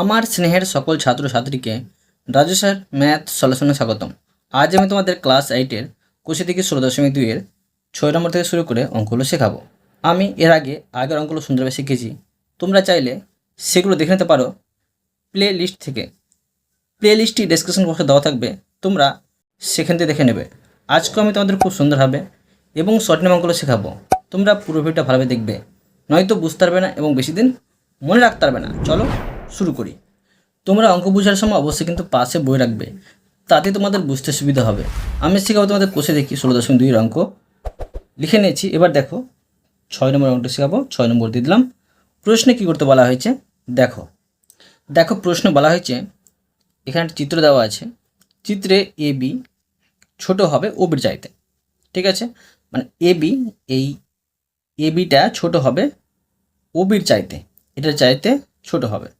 আমার স্নেহের সকল ছাত্রছাত্রীকে রাজু স্যার ম্যাথ সলিউশনে স্বাগতম। আজ আমি তোমাদের ক্লাস এইটের কোষে থেকে ষোলো দশমিক দুইয়ের ছয় নম্বর থেকে শুরু করে অঙ্কগুলো শেখাবো। আমি এর আগে আগের অঙ্কগুলো সুন্দরভাবে শিখেছি। তোমরা চাইলে সেগুলো দেখে নিতে পারো। প্লে লিস্ট থেকে। প্লে লিস্টটি ডেসক্রিপশন বক্সে দেওয়া থাকবে। তোমরা সেখান থেকে দেখে নেবে। আজকেও আমি তোমাদের খুব সুন্দরভাবে এবং শর্ট নেম অঙ্কগুলো শেখাবো। তোমরা পুরো ভিডিওটা ভালোভাবে দেখবে। নয়তো বুঝতে পারবে না এবং বেশি দিন মনে রাখতে পারবে না। চলো শুরু করি। তোমরা অঙ্ক বোঝার সময় অবশ্যই কিন্তু পাশে বই রাখবে। তাতে তোমাদের বুঝতে সুবিধা হবে। আমি শেখাবো তোমাদের কোষে দেখি ষোলো দশমিক দুইয়ের অঙ্ক। লিখে নিয়েছি। এবার দেখো, ছয় নম্বর অঙ্কটা শেখাবো। ছয় নম্বর দিয়ে দিলাম। প্রশ্নে কী করতে বলা হয়েছে? দেখো। দেখো, প্রশ্ন বলা হয়েছে, এখানে চিত্র দেওয়া আছে। চিত্রে এ, বি ছোটো হবে ও বির চাইতে। ঠিক আছে? মানে এ, বি এই এ, বিটা ছোটো হবে ও বির চাইতে। এটার চাইতে ছোট হবে।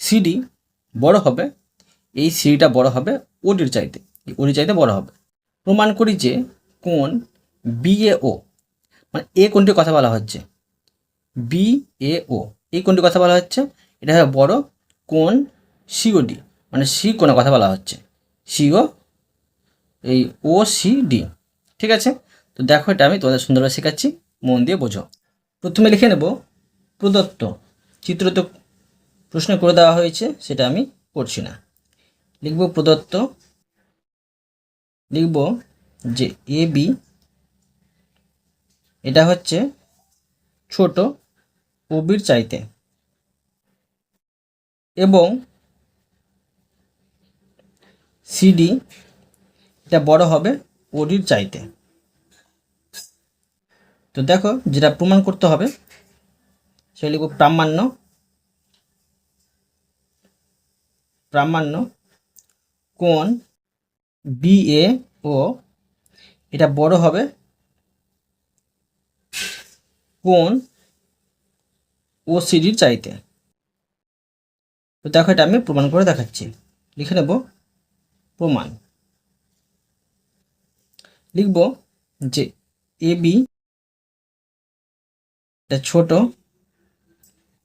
সিডি বড় হবে, এই সিডিটা বড় হবে ওডির চাইতে ওডির চাইতে বড় হবে। প্রমাণ করি যে কোন বিএও মানে এ কোনটির কথা বলা হচ্ছে বি এ ও এই কোনটির কথা বলা হচ্ছে, এটা হবে বড় কোন সিওডি মানে সি কোনো কথা বলা হচ্ছে সিও এই ও সি ডি ঠিক আছে? তো দেখো এটা আমি তোমাদের সুন্দরভাবে শেখাচ্ছি, মন দিয়ে বোঝো। প্রথমে লিখে নেব প্রদত্ত চিত্র তো প্রশ্ন করে দেওয়া হয়েছে, সেটা আমি করছি না। লিখব প্রদত্ত। লিখব যে এ বি এটা হচ্ছে ছোট ওবির চাইতে। এবং সিডি এটা বড় হবে ওডির চাইতে। তো দেখো, যেটা প্রমাণ করতে হবে, সেটা লিখব প্রামাণ্য। প্রামাণ্য কোন বিএ ও এটা বড় হবে কোন ও সিডির চাইতে। তো দেখো এটা আমি প্রমাণ করে দেখাচ্ছি। লিখে নেব প্রমাণ। লিখব যে এ বি এটা ছোট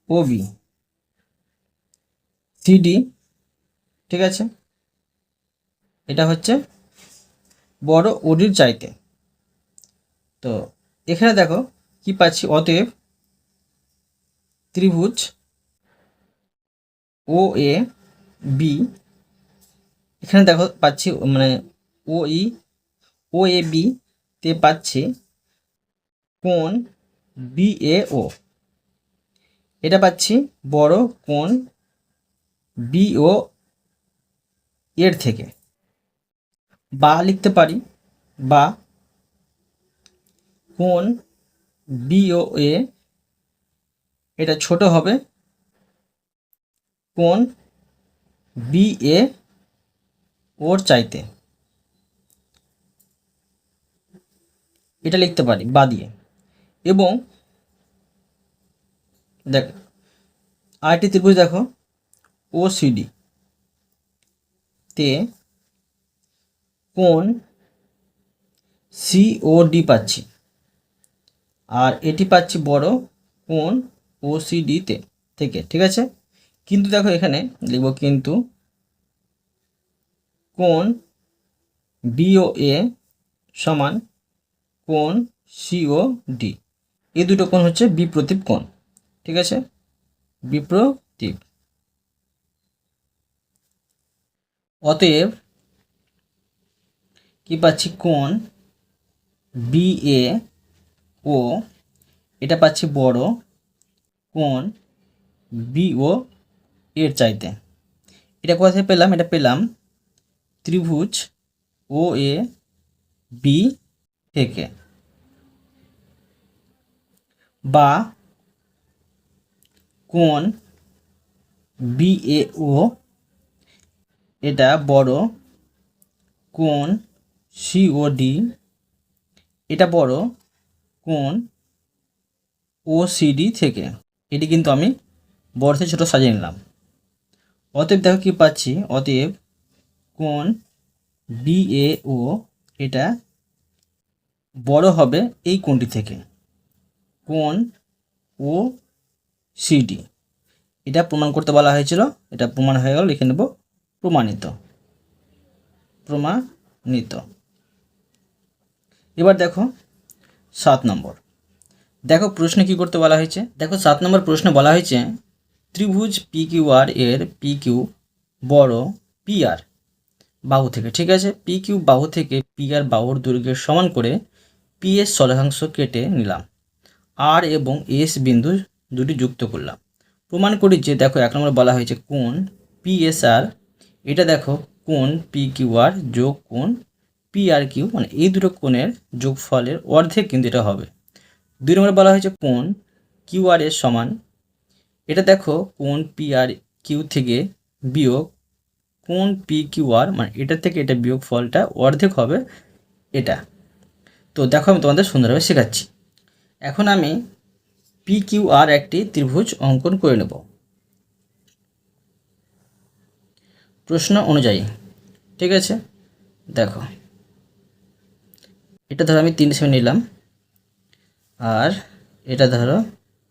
ও বি। সিডি ঠিক আছে? এটা হচ্ছে বড় ওডির চাইতে। তো এখানে দেখো কি পাচ্ছি, অতএব ত্রিভুজ ও এ বি এখানে দেখো পাচ্ছি মানে ও ই ও এ বি তে পাচ্ছি কোন বি এ ও এটা পাচ্ছি বড় কোন বি ও এর থেকে। বা লিখতে পারি, বা কোন বি ও এ এটা ছোট হবে, কোন বি এ ওর চাইতে। এটা লিখতে পারি, বা দিয়ে। এবং দেখ, আরেকটি ত্রিভুজ দেখো ও সিডি তে কোন সি ও ডি পাচ্ছি। আর এটি পাচ্ছি বড় কোন ও সি ডিতে থেকে, ঠিক আছে? কিন্তু দেখো এখানে লিখব কিন্তু কোন বিও এ সমান কোন সিও ডি এই দুটো কোণ হচ্ছে বিপ্রতীপ কোণ, ঠিক আছে? বিপ্রতীপ অতএব কি পাচ্ছি? কোন বি এ ও এটা পাচ্ছি বড় কোন বি ও এর চাইতে। এটা কোথা থেকে পেলাম? এটা পেলাম ত্রিভুজ ও এ বি থেকে। বা কোন বি এ ও এটা বড় কোন সিওডি এটা বড় কোন ওসিডি থেকে। এটি কিন্তু আমি বড় থেকে ছোটো সাজিয়ে নিলাম। অতএব দেখো কী পাচ্ছি? অতএব কোন বিএও এটা বড় হবে এই কোণটি থেকে। কোন ও সিডি এটা প্রমাণ করতে বলা হয়েছিল। এটা প্রমাণ হয়ে গেল, লিখে নেব। প্রমাণিত। প্রমাণিত। এবার দেখো সাত নম্বর। দেখো প্রশ্নে কি করতে বলা হয়েছে? দেখো সাত নম্বর প্রশ্নে বলা হয়েছে, ত্রিভুজ পি কিউ আর এর পি কিউ বড় পি আর বাহু থেকে, ঠিক আছে? পি কিউ বাহু থেকে পি আর বাহুর দৈর্ঘ্যের সমান করে পি এস চলকাংশ কেটে নিলাম। আর এবং এস বিন্দু দুটি যুক্ত করলাম। প্রমাণ করি যে, দেখো এক নম্বরে বলা হয়েছে কোন পি এস আর এটা দেখো, কোন পি কিউ আর যোগ কোন পি আর কিউ মানে এই দুটো কোণের যোগফলের অর্ধেক কিন্তু এটা হবে। দুই নম্বরে বলা হয়েছে কোন কিউ আর এর সমান। এটা দেখো কোন পি আর কিউ থেকে বিয়োগ কোন পি কিউ আর মানে এটা থেকে এটা বিয়োগ ফলটা অর্ধেক হবে এটা। তো দেখো, আমি তোমাদের সুন্দরভাবে শেখাচ্ছি। এখন আমি পি কিউ আর একটি ত্রিভুজ অঙ্কন করে নেব। প্রশ্ন অনুযায়ী। ঠিক আছে? দেখো। এটা ধরো আমি তিন সেমি নিলাম। আর এটা ধরো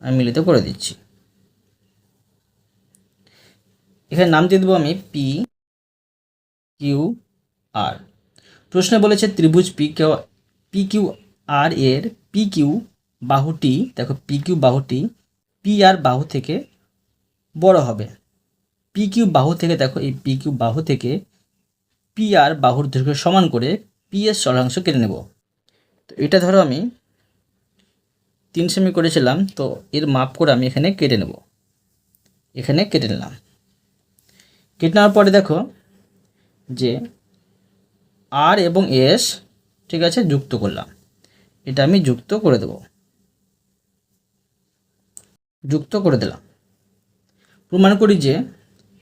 আমি মিলিত করে দিচ্ছি। এখানে নাম দিয়ে দেবো আমি পি, কিউ, আর। প্রশ্নে বলেছে ত্রিভুজ P Q P Q, R এর পি কিউ বাহুটি, দেখো পি কিউ বাহুটি, পি আর বাহু থেকে বড় হবে। পি কিউ বাহু থেকে দেখো, এই পি কিউ বাহু থেকে পি আর বাহুর দৈর্ঘ্য সমান করে পি এর চলরাংশ কেটে নেব। তো এটা ধরো আমি তিন সেমি করেছিলাম, তো এর মাপ করে আমি এখানে কেটে নেব। এখানে কেটে নিলাম। কেটে নেওয়ার পরে দেখো যে আর এবং এস ঠিক আছে, যুক্ত করলাম। এটা আমি যুক্ত করে দেব। যুক্ত করে দিলাম। প্রমাণ করি যে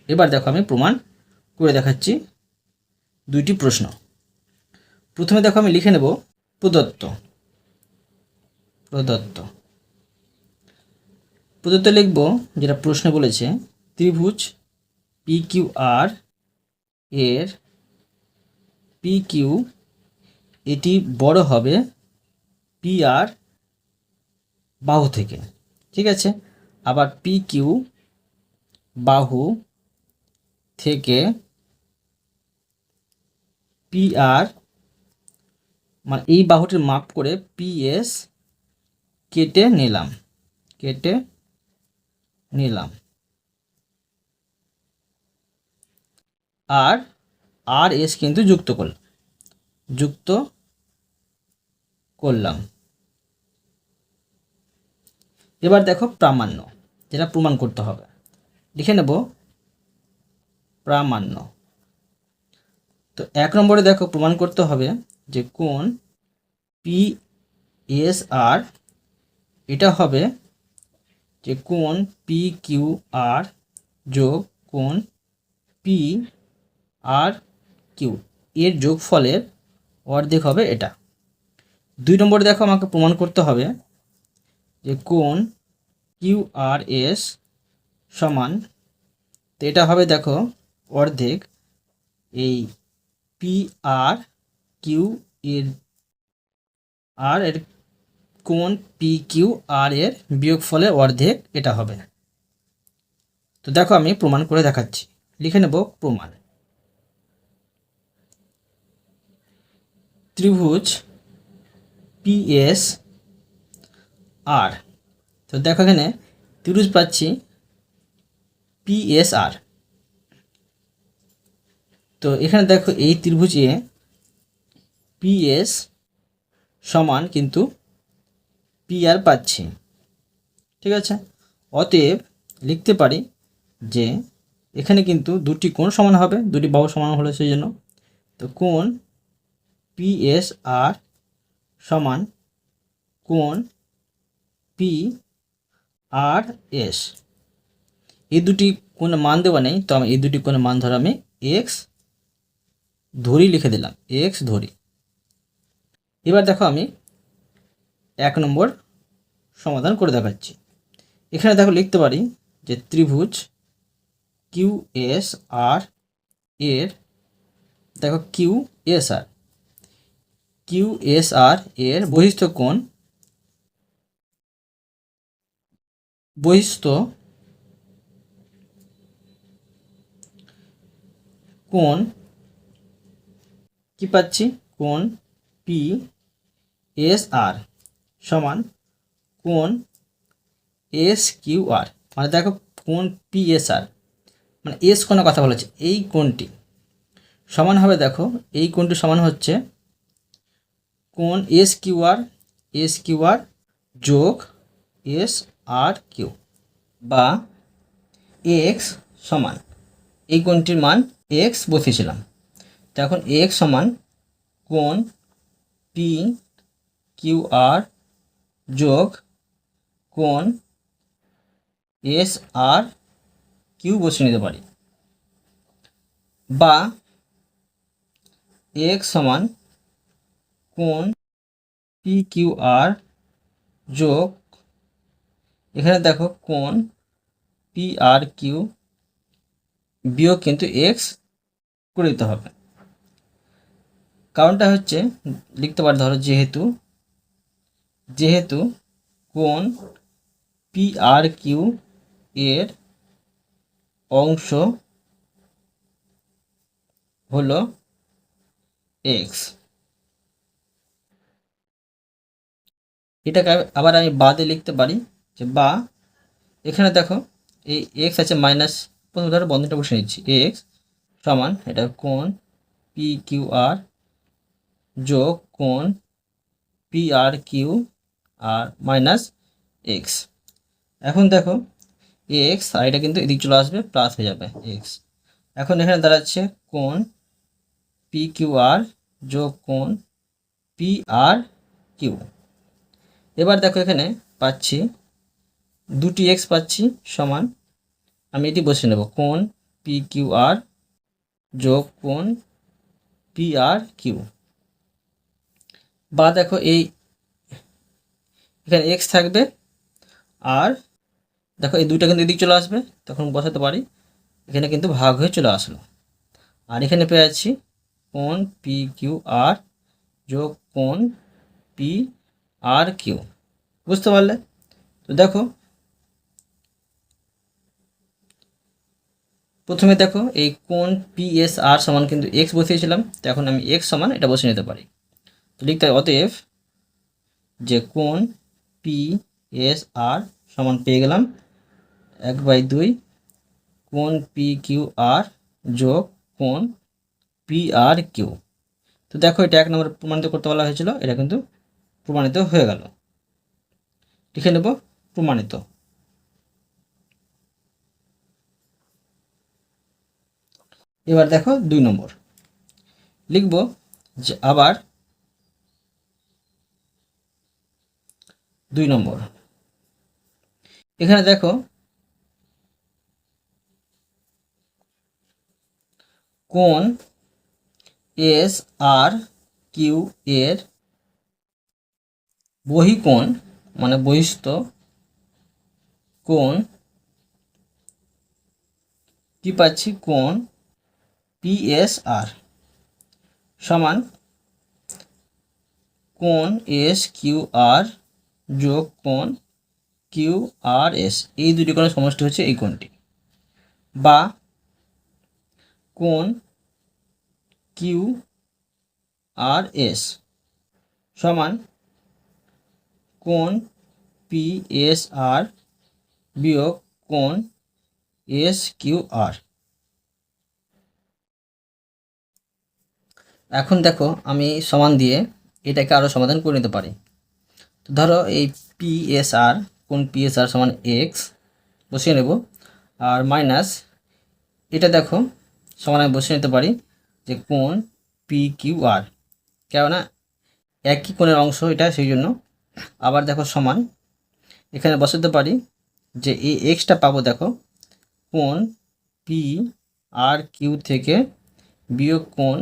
এবার দেখো আমি প্রমাণ করে দেখাচ্ছি দুইটি প্রশ্ন। প্রথমে দেখো আমি লিখে নেব প্রদত্ত। প্রদত্ত। প্রদত্ত লিখব যেটা প্রশ্নে বলেছে, ত্রিভুজ পি কিউ আর এর পি কিউ এটি বড় হবে পি আর বাহু থেকে। ঠিক আছে? আবার পি কিউ বাহু থেকে পি আর মানে এই বাহুটির মাপ করে পি এস কেটে নিলাম কেটে নিলাম। আর আর এস কিন্তু যুক্ত করলাম যুক্ত করলাম। এবার দেখো প্রামাণ্য, যেটা প্রমাণ করতে হবে। লিখে নেব প্রামাণ্য। তো এক নম্বরে দেখো প্রমাণ করতে হবে যে কোন পি এস আর এটা হবে যে কোন পি কিউ আর যোগ কোন পি আর কিউ এর যোগফলের অর্ধেক হবে এটা। দুই নম্বরে দেখো আমাকে প্রমাণ করতে হবে যে কোন কিউ আর এস সমান, তো এটা হবে দেখো অর্ধেক এই পি আর কিউ এর আর এর কোন পি কিউ আর এর বিয়োগফলের অর্ধেক এটা হবে। তো দেখো আমি প্রমাণ করে দেখাচ্ছি। লিখে নেব প্রমাণ। ত্রিভুজ পিএস আর তো দেখো এখানে ত্রিভুজ পাচ্ছি পিএসআর তো এখানে দেখো এই ত্রিভুজে পিএস সমান কিন্তু পি আর পাচ্ছি। ঠিক আছে? অতএব লিখতে পারি যে এখানে কিন্তু দুটি কোণ সমান হবে, দুটি বাহু সমান হলো সেই জন্য। তো কোণ পি এস আর সমান কোণ পি আর এস এই দুটি কোনো মান দেওয়া নেই, তো আমি এই দুটি কোনো মান ধরে আমি এক্স ধরি লিখে দিলাম এক্স ধরি। এবার দেখো আমি এক নম্বর সমাধান করে দেখাচ্ছি। এখানে দেখো লিখতে পারি যে ত্রিভুজ কিউ এস আর এর, দেখো Q S R Q S R এর বহিষ্ঠ কোণ বহিষ্ঠ কোণ কি পাচ্ছি? কোন পি এস আর সমান কোন এস কিউ আর মানে দেখো কোন পি এস আর মানে এস কোণের কথা বলেছে, এই কোণটি। সমান হবে দেখো, এই কোণটি সমান হচ্ছে কোন S Q R S Q R যোগ এস আর কিউ বা এক্স সমান। এই কোণটির মান এক্স বসিয়েছিলাম। তো এখন এক্স সমান কোন পি কিউ আর যোগ কোন এস আর কিউ বসিয়ে নিতে পারি। বা এক্স সমান কোন পি কিউ আর যোগ, এখানে দেখো কোন পি আর কিউ বিয়োগ কিন্তু এক্স করে দিতে হবে। কারণটা হচ্ছে, লিখতে পারি ধরো যেহেতু যেহেতু কোন পি আর কিউ এর অংশ হলো এক্স এটাকে আবার আমি বাদে লিখতে পারি যে বা, এখানে দেখো এই এক্স আছে মাইনাস, প্রথম ধরো বন্ধনটা বসে নিচ্ছি এক্স সমান এটা কোন পি কিউ আর যোগ কোন P R Q R minus X এখন দেখো এক্স আর কিন্তু এদিক চলে আসবে প্লাস হয়ে যাবে এক্স এখন এখানে দাঁড়াচ্ছে কোন পি কিউ আর যোগ কোন পি আর কিউ এবার দেখো এখানে পাচ্ছি, দুটি এক্স পাচ্ছি সমান, আমি এটি বসে নেব কোন পি কিউ আর যোগ কোন পি আর কিউ বা দেখো এই এখানে এক্স থাকবে আর দেখো এই দুইটা কিন্তু এদিক চলে আসবে, তখন বসাতে পারি। এখানে কিন্তু ভাগ হয়ে চলে আসলো। আর এখানে পেয়ে যাচ্ছি কোন পি কিউ আর যোগ কোন পি আর কিউ বুঝতে পারলে? তো দেখো, প্রথমে দেখো এই কোন পি এস আর সমান কিন্তু এক্স বসিয়েছিলাম, তো এখন আমি এক্স সমান এটা বসিয়ে নিতে পারি। লিখতে হয় অতএব যে কোন পি এস আর সমান পেয়ে গেলাম এক বাই দুই কোন পি কিউ আর যোগ কোন পি আর কিউ তো দেখো, এটা এক নম্বর প্রমাণিত করতে বলা হয়েছিল, এটা কিন্তু প্রমাণিত হয়ে গেল। লিখে নেব, প্রমাণিত। এবার দেখো দুই নম্বর। লিখব যে আবার দুই নম্বর। এখানে দেখো, কোন এস আর কিউ এর বহিকোণ মানে বহিস্থ কোণ, কি পাচ্ছি? কোণ পিএসআর সমান কোণ এস কিউ আর যোগ কোণ কিউ আর এস। এই দুটি কোণের সমষ্টি হচ্ছে এই কোণটি। বা কোণ কিউ আর এস সমান কোণ পি এস আর বিয়োগ কোণ এস কিউ আর। এখন দেখো আমি সমান দিয়ে এটাকে আরও সমাধান করে নিতে পারি। ধরো এই পি এস আর কোন পি এস আর সমান এক্স বসিয়ে নেব। আর মাইনাস এটা দেখো, সমান আমি বসিয়ে নিতে পারি যে কোন পি কিউ আর কেননা একই কোণের অংশ এটা, সেই জন্য। আবার দেখো সমান, এখানে বসাতে পারি যে এই এক্সটা পাবো দেখো কোন পি আর কিউ থেকে বিয়োগ কোন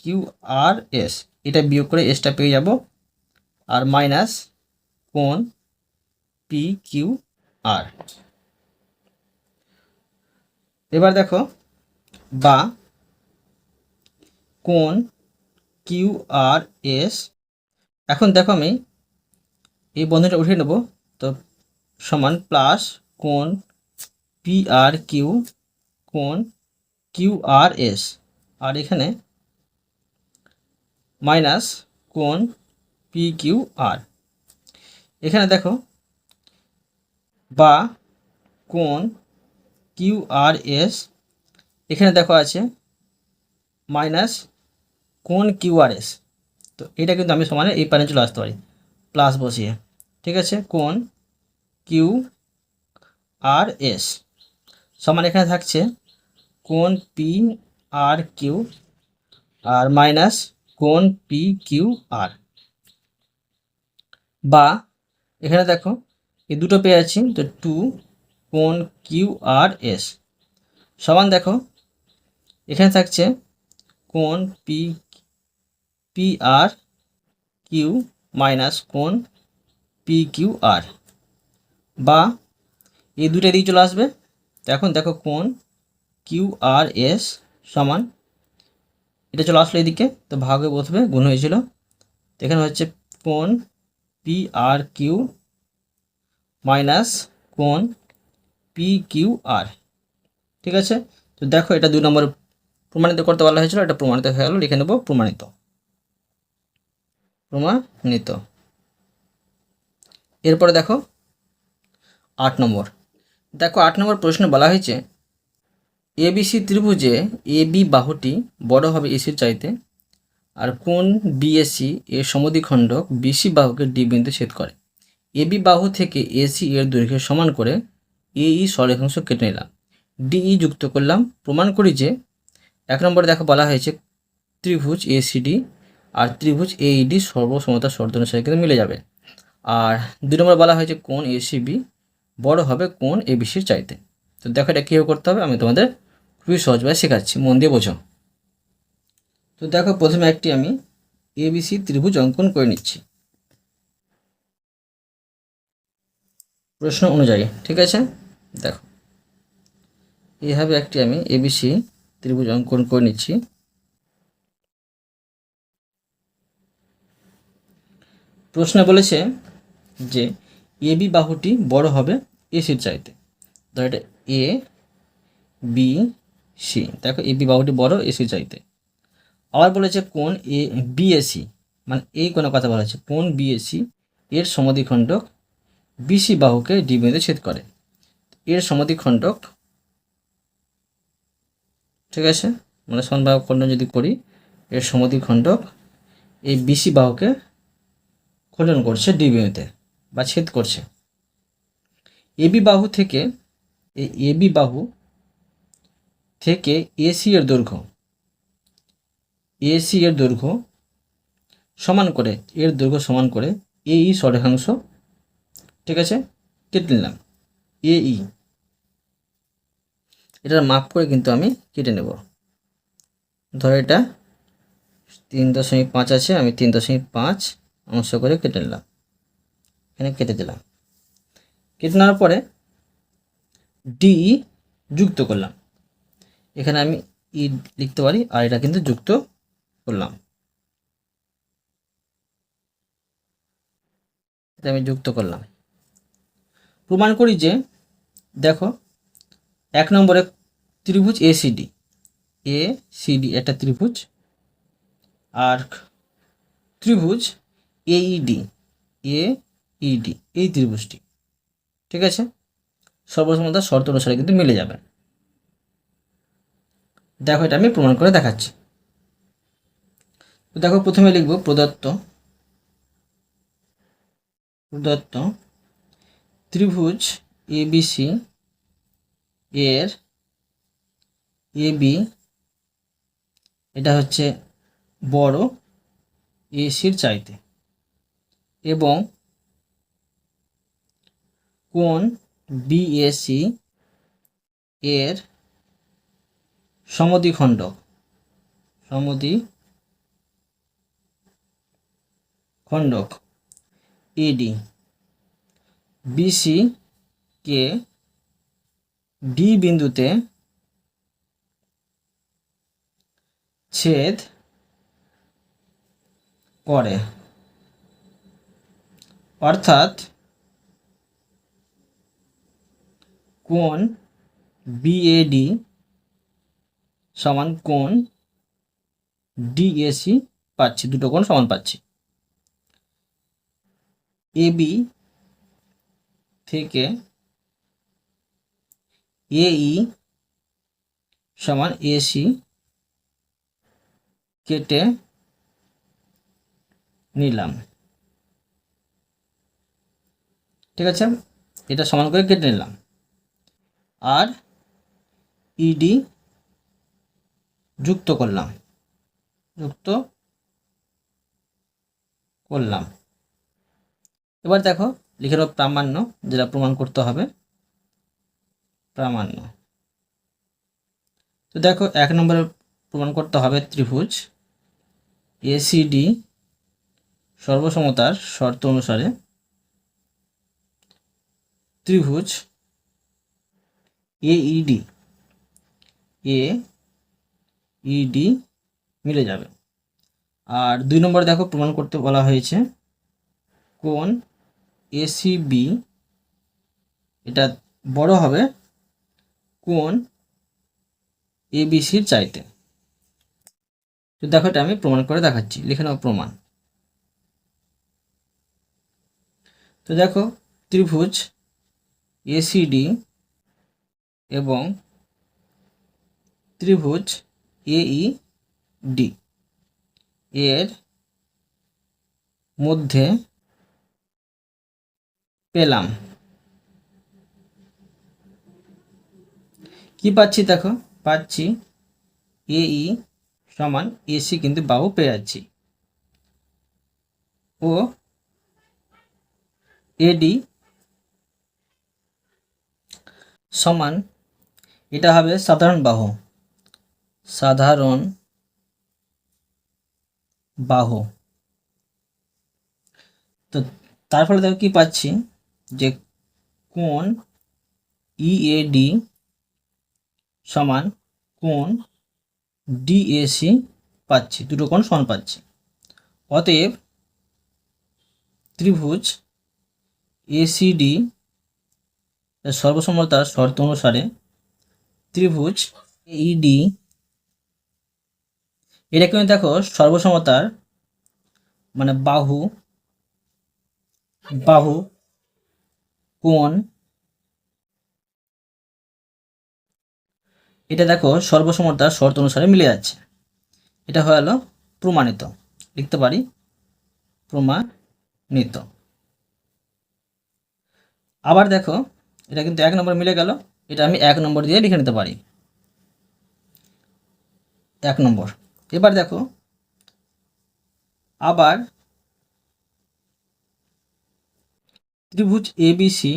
কিউ আর এস এটা বিয়োগ করে এসটা পেয়ে যাব। আর মাইনাস কোন পি কিউ আর? এবার দেখো, বা কোন কিউ আর এস? এখন দেখো আমি এই বন্ধনটা উঠিয়ে নেব, তো সমান প্লাস কোন পি আর কিউ, কোন কিউ আর এস। আর এখানে মাইনাস কোণ পি কিউ আর। এখানে দেখো, বা কোন কিউ আর এস, এখানে দেখো আছে, মাইনাস কোন কিউ আর এস। তো এটা কিন্তু আমি সমানে এই পারে চলে আসতে পারি প্লাস বসিয়ে। ঠিক আছে? কোন কিউ আর এস। সমান এখানে থাকছে কোন পি আর কিউ, আর মাইনাস কোন পি কিউ আর। বা এখানে দেখো, এই দুটো পেয়ে আছি, তো টু কোন কিউ আর এস সমান দেখো, এখানে থাকছে কোন P P R Q minus কোন পি কিউ আর বা, এই দুটো দিকে চলে আসবে এখন দেখো কোন কিউ আর এস সমান, এটা চলে আসলো এদিকে, তো ভাগে বসবে গুণ হয়েছিল এখানে হচ্ছে কোণ পি আর কিউ মাইনাস কোণ পি কিউ আর ঠিক আছে? তো দেখো, এটা দুই নম্বর প্রমাণিত করতে বলা হয়েছিল, এটা প্রমাণিত হয়ে গেল, লিখে নেব প্রমাণিত। প্রমাণিত। এরপরে দেখো, আট নম্বর। দেখো, আট নম্বর প্রশ্নে বলা হয়েছে এবিসি ত্রিভুজে এ বি বাহুটি বড় হবে এসির চাইতে আর কোন বিএসি এর সমদ্বিখণ্ডক বিসি বাহুকে ডি বিন্দু ছেদ করে? এবি বাহু থেকে এসি এর দৈর্ঘ্য সমান করে এই সরেখাংশ কেটে নিলাম। ডিই যুক্ত করলাম। প্রমাণ করি যে এক নম্বরে দেখো বলা হয়েছে ত্রিভুজ এসিডি আর ত্রিভুজ এইডি সর্বসমতা শর্ত অনুসারে কিন্তু মিলে যাবে। আর দুই নম্বর বলা হয়েছে কোন এসিবি বড় হবে কোন এবিসির চাইতে। তো দেখো এটা কীভাবে করতে হবে আমি তোমাদের খুবই সহজভাবে শেখাচ্ছি। মন দিয়ে বোঝো। তো দেখো, প্রথমে একটি আমি এবিসি ত্রিভুজ অঙ্কন করে নিচ্ছি। প্রশ্ন অনুযায়ী, ঠিক আছে? দেখো, এইভাবে একটি আমি এবিসি ত্রিভুজ অঙ্কন করে নিচ্ছি। প্রশ্নে বলেছে যে এবি বাহুটি বড় হবে এসির চাইতে। ধর এটা এ বি সি দেখো এবি বাহুটি বড় এসির চাইতে। আবার বলেছে কোন এ বিএসি মানে এই কোনো কথা বলা হচ্ছে কোন বিএসি এর সমাধিখণ্ডক বিসি বাহুকে ডি বিন্দুতে ছেদ করে। এর সমাধিখণ্ডক ঠিক আছে? মানে সনবাহু খণ্ডন যদি করি, এর সমাধিখণ্ডক এই বিসি বাহুকে খণ্ডন করছে ডি বিন্দুতে বা ছেদ করছে। এবি বাহু থেকে, এই এবি বাহু থেকে এসি এর দৈর্ঘ্য এসি এর দৈর্ঘ্য সমান করে, এর দৈর্ঘ্য সমান করে এই সরেখাংশ ঠিক আছে? কেটে নিলাম। এ ই এটার মাপ করে কিন্তু আমি কেটে নেব। ধর এটা তিন দশমিক পাঁচ আছে, আমি তিন দশমিক পাঁচ অংশ করে কেটে নিলাম। এখানে কেটে দিলাম। কেটে নেওয়ার পরে ডি যুক্ত করলাম। এখানে আমি ই লিখতে পারি, আর এটা কিন্তু যুক্ত করলাম। আমি যুক্ত করলাম। প্রমাণ করি যে, দেখো, এক নম্বরে ত্রিভুজ এ সিডি এ সিডি একটা ত্রিভুজ। আর ত্রিভুজ এইডি এ ইডি এই ত্রিভুজটি। ঠিক আছে? সর্বসমতা শর্ত অনুসারে কিন্তু মিলে যাবে। দেখো, এটা আমি প্রমাণ করে দেখাচ্ছি। দেখো প্রথমে লিখব প্রদত্ত। প্রদত্ত ত্রিভুজ এবিসি এর এবি এটা হচ্ছে বড় এসির চাইতে এবং কোন বিএসি এর সমদ্বিখণ্ড। সমদ্বি খণ্ডক ইডি বিসি কে ডি বিন্দুতে ছেদ করে। অর্থাৎ কোণ বিএডি সমান কোণ ডিএসি পাচ্ছি, দুটো কোণ সমান পাচ্ছি। এবি থেকে এই সমান এসি কেটে নিলাম। ঠিক আছে? এটা সমান করে কেটে নিলাম। আর ইডি যুক্ত করলাম। যুক্ত করলাম। এবার দেখো লিখে নেব প্রামাণ্য, যেটা প্রমাণ করতে হবে। প্রামাণ্য। তো দেখো, এক নম্বরে প্রমাণ করতে হবে ত্রিভুজ। এসিডি সর্বসমতার শর্ত অনুসারে ত্রিভুজ এইডি এ ইডি মিলে যাবে। আর দুই নম্বরে দেখো প্রমাণ করতে বলা হয়েছে কোন এসিবি এটা বড় হবে কোন এবিসির চাইতে। তো দেখো এটা আমি প্রমাণ করে দেখাচ্ছি, লিখে নাও প্রমাণ। তো দেখো, ত্রিভুজ এসিডি এবং ত্রিভুজ এইডি এর মধ্যে পেলাম। কি পাচ্ছি দেখো? পাচ্ছি এই সমান এসি কিন্তু বাহু পেয়ে যাচ্ছি। ও এডি সমান এটা হবে সাধারণ বাহু। সাধারণ বাহু। তো তার ফলে দেখো কি পাচ্ছি? যে কোন ইএডি সমান কোন ডিএসি পাচ্ছি, দুটো কোণ সমান পাচ্ছি। অতএব ত্রিভুজ এসিডি সর্বসমতার শর্ত অনুসারে ত্রিভুজ ইডি এটা কিন্তু দেখো সর্বসমতার মানে বাহু বাহু কোণ এটা দেখো সর্বসমতার শর্ত অনুসারে মিলে যাচ্ছে। এটা হয়ে গেল প্রমাণিত। লিখতে পারি? প্রমাণিত। আবার দেখো, এটা কিন্তু এক নম্বর মিলে গেল, এটা আমি এক নম্বর দিয়ে লিখে নিতে পারি। এক নম্বর। এবার দেখো, আবার ত্রিভুজ এবিসি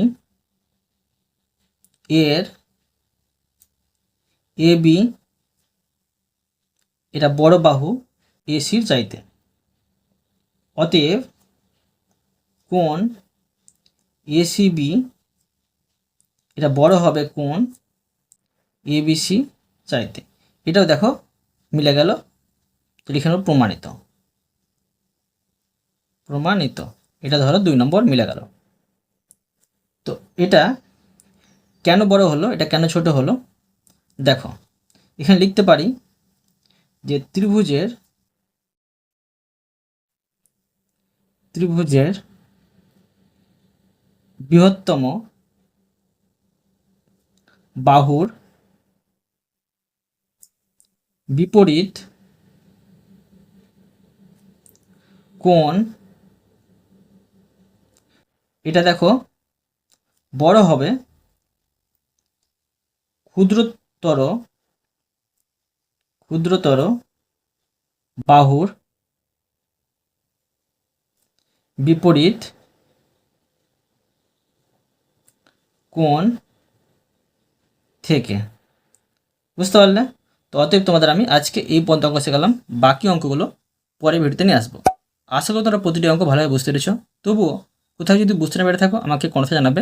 এর এবি এটা বড় বাহু এসির চাইতে। অতএব কোন এসিবি এটা বড় হবে কোন এবিসি চাইতে। এটাও দেখো মিলে গেল নেব প্রমাণিত। প্রমাণিত। এটা ধরো দুই নম্বর মিলে গেল। তো এটা কেন বড় হলো? এটা কেন ছোট হলো? দেখো, এখানে লিখতে পারি যে ত্রিভুজের ত্রিভুজের বৃহত্তম বাহুর বিপরীত কোণ এটা দেখো বড় হবে, ক্ষুদ্রতর ক্ষুদ্রতর বাহুর বিপরীত কোণ থেকে। বুঝতে পারলে? তো অতএব তোমাদের আমি আজকে এই পর্যন্ত অঙ্ক শেখালাম। বাকি অঙ্কগুলো পরে ভিডিওতে নিয়ে আসব। আশা করি তোমরা প্রতিটি অঙ্ক ভালোভাবে বুঝতে পেরেছ। তবুও কোথাও যদি বুঝতে না পেরে থাকো, আমাকে কোনটা জানাবে।